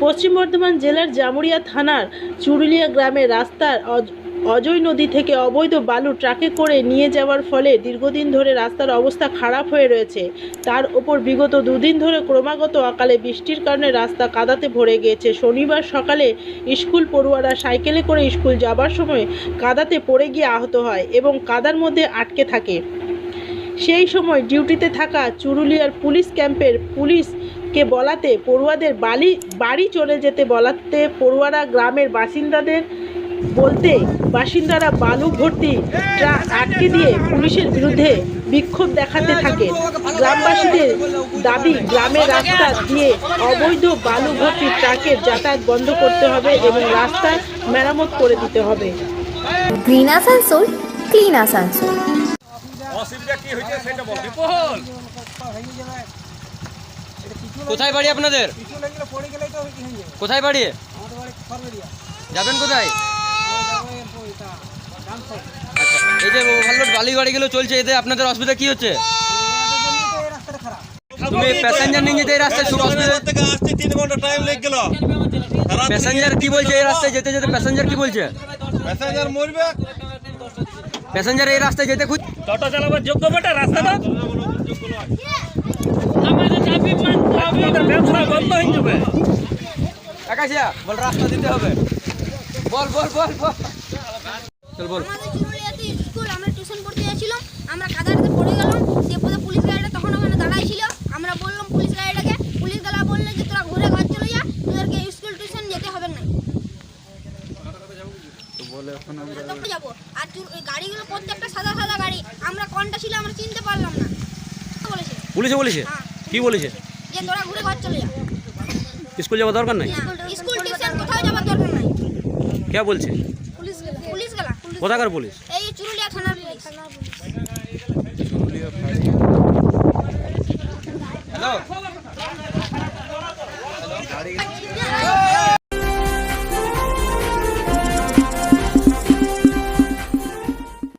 পশ্চিম বর্ধমান জেলার জামুরিয়া থানার চুরুলিয়া গ্রামের রাস্তার অজয় নদী থেকে অবৈধ বালু ট্রাকে করে নিয়ে যাওয়ার ফলে দীর্ঘদিন ধরে রাস্তার অবস্থা খারাপ হয়ে রয়েছে। তার ওপর বিগত দুদিন ধরে ক্রমাগত অকালে বৃষ্টির কারণে রাস্তা কাদাতে ভরে গিয়েছে। শনিবার সকালে স্কুল পড়ুয়ারা সাইকেলে করে স্কুল যাবার সময় কাদাতে পড়ে গিয়ে আহত হয় এবং কাদার মধ্যে আটকে থাকে। সেই সময় ডিউটিতে থাকা চুরুলিয়ার পুলিশ ক্যাম্পের পুলিশকে বলাতে পড়ুয়াদের বালি, বাড়ি চলে যেতে বলাতে পড়ুয়ারা গ্রামের বাসিন্দাদের বলতে বাসিন্দারা বালু ভর্তি ট্রাক আটকে দিয়ে পুলিশের বিরুদ্ধে বিক্ষোভ দেখাতে থাকে। গ্রামবাসীদের দাবি গ্রামের রাস্তা দিয়ে অবৈধ বালু ভর্তি ট্রাকের যাতায়াত বন্ধ করতে হবে এবং রাস্তা মেরামত করে দিতে হবে। গ্রিন আসানসোল ক্লিন আসানসোল অসুবিধা কি হয়েছে সেটা বল। বিপুল! কোথায় বাড়ি আপনাদের? কোথায় বাড়ি? যাবেন কোথায়? এই যে ভাল্লোট বালি গাড়িগুলো চলছে এতে আপনাদের অসুবিধা কি হচ্ছে? তুমি প্যাসেঞ্জার নিয়ে যেতে এই রাস্তায় খুব অসুবিধা থেকে আসছি তিন ঘণ্টা টাইম লেগে গেল। প্যাসেঞ্জার কি বলছে এই রাস্তায় যেতে যেতে? প্যাসেঞ্জার কি বলছে? প্যাসেঞ্জার মরবে। প্যাসেঞ্জার এই রাস্তায় যেতে খুঁজ টোটো চালাবার যোগ্য বেটা রাস্তাটা? আমাদের চাবি মানতে ব্যবসা বন্ধ হয়ে যাবে আকাশিয়া বল রাস্তা দিতে হবে। বল বল বল বল। চল বল। আমাদের স্কুল আমরা টিউশন পড়তে যাচ্ছিলাম আমরা কাদাটাতে পড়ে গেলাম তারপরে পুলিশ গাড়িটা তখন ওখানে দাঁড়াই ছিল আমরা বললাম পুলিশ গাড়িটাকে পুলিশ বলল যে তোরা ঘুরে ঘর চলে যা তোদেরকে স্কুল টিউশন যেতে হবে না। তখন যাব। আর গাড়িগুলো প্রত্যেকটা সাদা সাদা গাড়ি আমরা কোনটা ছিল আমরা চিনতে পারলাম না। বলেছে? পুলিশে বলেছে? হ্যাঁ। কি বলেছে? যে তোরা ঘুরে ঘর চলে যা। স্কুল যাওয়া দরকার নাই? স্কুল টিউশন কোথাও যাবার দরকার নাই। কে বলছে? পুলিশ পুলিশ গেলা কোথাকার পুলিশ? এই চুরুলিয়া থানার পুলিশ। হ্যালো?